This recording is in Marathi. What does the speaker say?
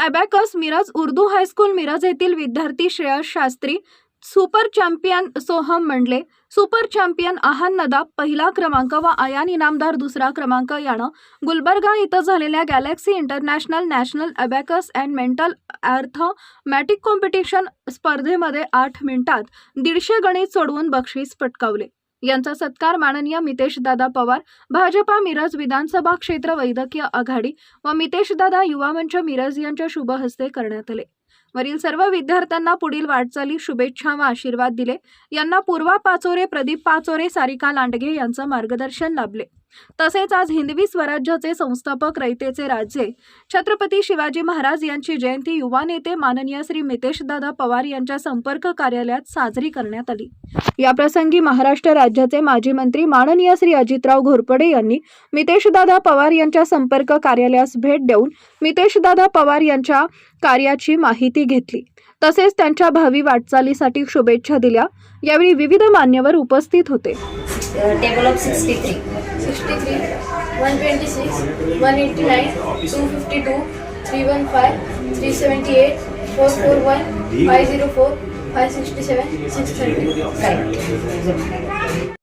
Abacus Miraj Urdu high school Miraj येथील विद्यार्थी Shreyas Shastri super champion Soham Mandale super champion Aahan Nadab पहिला क्रमांक व आयान इनामदार दुसरा क्रमांक यानं गुलबर्गा इथं झालेल्या galaxy international national abacus and mental matic competition स्पर्धेमध्ये आठ मिनिटात दीडशे गणित सोडवून बक्षीस पटकावले. यांचा सत्कार माननीय मितेशदादा पवार भाजपा मिरज विधानसभा क्षेत्र वैद्यकीय आघाडी व मितेशदादा युवा मंच मिरज यांच्या शुभ हस्ते करण्यात आले. वरील सर्व विद्यार्थ्यांना पुढील वाटचाली शुभेच्छा व आशीर्वाद दिले. यांना पूर्वा पाचोरे प्रदीप पाचोरे सारिका लांडगे यांचं मार्गदर्शन लाभले. तसेच आज हिंदवी स्वराज्याचे संस्थापक रयतेचे राजे छत्रपती शिवाजी महाराज यांची जयंती युवा नेते माननीय श्री मितेशदादा पवार यांच्या संपर्क कार्यालयात साजरी करण्यात आली. याप्रसंगी महाराष्ट्र राज्याचे माजी मंत्री माननीय श्री अजितराव घोरपडे यांनी मितेशदादा पवार यांच्या संपर्क कार्यालयास भेट देऊन मितेशदादा पवार यांच्या कार्याची माहिती घेतली. तसेच त्यांच्या भावी वाटचालीसाठी शुभेच्छा दिल्या. यावेळी विविध मान्यवर उपस्थित होते. Table of sixty three sixty three one twenty six one eighty nine two fifty two three one five three seventy eight four four one five zero four five sixty seven six thirty five